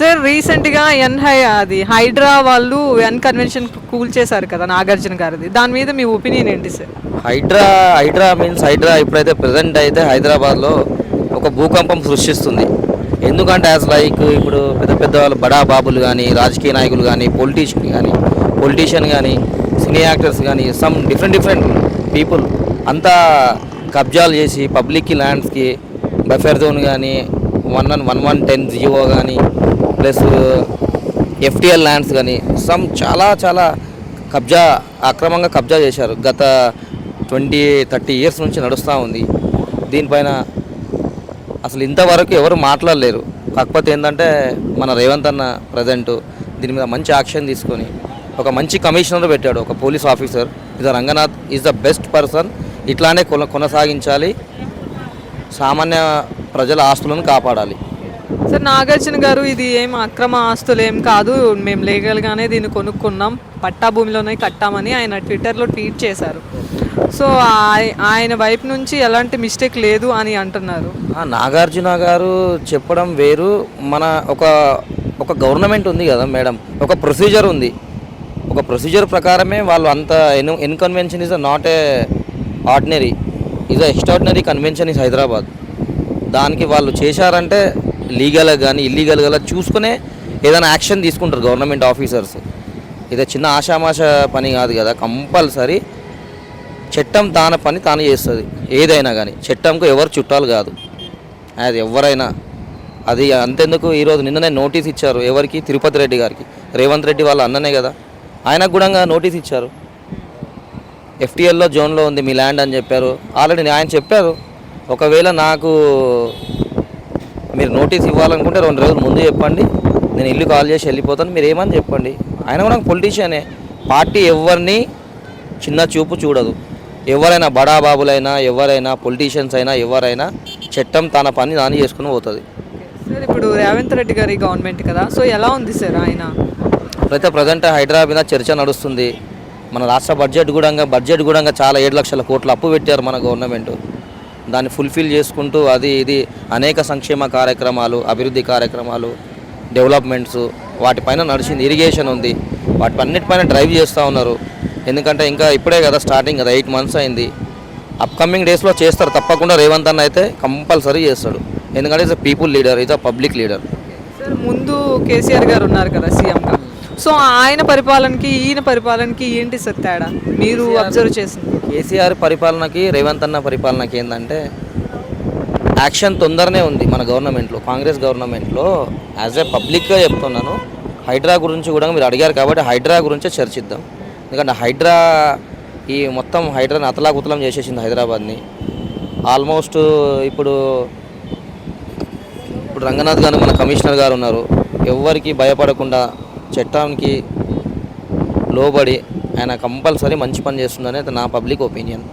Sir రీసెంట్గా ఎన్ high అది హైడ్రా వాళ్ళు ఎన్ కన్వెన్షన్ కూల్ చేశారు కదా నాగార్జున గారిది. దాని మీద మీ ఒపీనియన్ ఏంటి సార్? హైడ్రా హైడ్రా మీన్స్ హైడ్రా ఇప్పుడైతే ప్రజెంట్ అయితే హైదరాబాద్లో ఒక భూకంపం సృష్టిస్తుంది. ఎందుకంటే యాజ్ లైక్ ఇప్పుడు పెద్ద పెద్ద వాళ్ళు బడా బాబులు కానీ రాజకీయ నాయకులు కానీ పొలిటీషియన్ కానీ పొలిటీషియన్ కానీ సినీ యాక్టర్స్ కానీ సమ్ డిఫరెంట్ డిఫరెంట్ పీపుల్ అంతా కబ్జాలు చేసి పబ్లిక్కి ల్యాండ్స్కి బఫెర్ జోన్ కానీ one one one one ten GO కానీ ప్లస్ ఎఫ్టిఎల్ ల్యాండ్స్ కానీ సమ్ చాలా చాలా కబ్జా అక్రమంగా కబ్జా చేశారు. గత ట్వంటీ థర్టీ ఇయర్స్ నుంచి నడుస్తూ ఉంది. దీనిపైన అసలు ఇంతవరకు ఎవరు మాట్లాడలేరు. కాకపోతే ఏంటంటే మన రేవంత్ అన్న ప్రజెంట్ దీని మీద మంచి యాక్షన్ తీసుకొని ఒక మంచి కమిషనర్ పెట్టాడు ఒక పోలీస్ ఆఫీసర్. ఇద Ranganath is the best person. ఇట్లానే కొన కొనసాగించాలి. సామాన్య ప్రజల ఆస్తులను కాపాడాలి. సార్ నాగార్జున గారు ఇది ఏం అక్రమ ఆస్తులు ఏం కాదు. మేము లీగల్గానే దీన్ని కొనుక్కున్నాం. పట్టా భూమిలోనే కట్టామని ఆయన ట్విట్టర్లో ట్వీట్ చేశారు. సో ఆయ- ఆయన వైపు నుంచి ఎలాంటి మిస్టేక్ లేదు అని అంటున్నారు. ఆ, నాగార్జున గారు చెప్పడం వేరు. మన ఒక ఒక గవర్నమెంట్ ఉంది కదా మేడం. ఒక ప్రొసీజర్ ఉంది. ఒక ప్రొసీజర్ ప్రకారమే వాళ్ళు అంత N N convention is not a ordinary. Is extraordinary convention is Hyderabad. దానికి వాళ్ళు చేశారంటే లీగల్గా కానీ ఇల్లీగల్గా చూసుకునే ఏదైనా యాక్షన్ తీసుకుంటారు గవర్నమెంట్ ఆఫీసర్స్. ఇది చిన్న ఆషామాష పని కాదు కదా కంపల్సరీ చట్టం తాన పని తాను చేస్తుంది ఏదైనా కానీ చట్టంకు ఎవరు చుట్టాలు కాదు. అది ఎవరైనా అది అంతెందుకు ఈరోజు నిన్ననే నోటీస్ ఇచ్చారు ఎవరికి? తిరుపతి రెడ్డి గారికి. రేవంత్ రెడ్డి వాళ్ళ అన్ననే కదా. ఆయనకు కూడా నోటీస్ ఇచ్చారు. ఎఫ్టీఎల్లో జోన్లో ఉంది మీ ల్యాండ్ అని చెప్పారు. ఆల్రెడీ ఆయన చెప్పారు. ఒకవేళ నాకు మీరు నోటీస్ ఇవ్వాలనుకుంటే రెండు రోజులు ముందు చెప్పండి. నేను ఇల్లు కాల్ చేసి వెళ్ళిపోతాను. మీరు ఏమని చెప్పండి? ఆయన కూడా పొలిటీషియనే పార్టీ ఎవరిని చిన్న చూపు చూడదు. ఎవరైనా బడా బాబులైనా ఎవరైనా పొలిటీషియన్స్ అయినా ఎవరైనా చట్టం తన పని నాని చేసుకుని పోతుంది. సార్ ఇప్పుడు రేవంత్ రెడ్డి గారి గవర్నమెంట్ కదా. సో ఎలా ఉంది సార్ ఆయన? అయితే ప్రజెంట్ హైదరాబాద్ చర్చ నడుస్తుంది. మన రాష్ట్ర బడ్జెట్ కూడా బడ్జెట్ కూడా చాలా ఏడు లక్షల కోట్ల అప్పు పెట్టారు మన గవర్నమెంట్ దాన్ని ఫుల్ఫిల్ చేసుకుంటూ అది ఇది అనేక సంక్షేమ కార్యక్రమాలు అభివృద్ధి కార్యక్రమాలు డెవలప్మెంట్స్ వాటిపైన నడిచింది. ఇరిగేషన్ ఉంది. వాటి అన్నిటిపైన డ్రైవ్ చేస్తూ ఉన్నారు. ఎందుకంటే ఇంకా ఇప్పుడే కదా స్టార్టింగ్ కదా ఎయిట్ మంత్స్ అయింది. అప్కమింగ్ డేస్లో చేస్తారు. తప్పకుండా రేవంత్ అన్న అయితే కంపల్సరీ చేస్తాడు. ఎందుకంటే is a people leader is a public leader ముందు కేసీఆర్ గారు ఉన్నారు కదా సీఎంగా సో ఆయన పరిపాలనకి ఈయన పరిపాలనకి ఏంటి సార్ తేడా? మీరు అబ్జర్వ్ చేసింది? కేసీఆర్ పరిపాలనకి రేవంత్ అన్న పరిపాలనకి ఏంటంటే యాక్షన్ తొందరనే ఉంది మన గవర్నమెంట్లో కాంగ్రెస్ గవర్నమెంట్లో. యాజ్ ఏ పబ్లిక్గా చెప్తున్నాను హైడ్రా గురించి కూడా మీరు అడిగారు కాబట్టి హైడ్రా గురించే చర్చిద్దాం. ఎందుకంటే హైడ్రా ఈ మొత్తం హైడ్రాని అతలాకుతలం చేసేసింది హైదరాబాద్ని. ఆల్మోస్ట్ ఇప్పుడు ఇప్పుడు రంగనాథ్ గారు మన కమిషనర్ గారు ఉన్నారు. ఎవరికి భయపడకుండా చట్టానికి లోబడి ఆయన కంపల్సరీ మంచి పని చేస్తుందనే నా పబ్లిక్ ఒపీనియన్.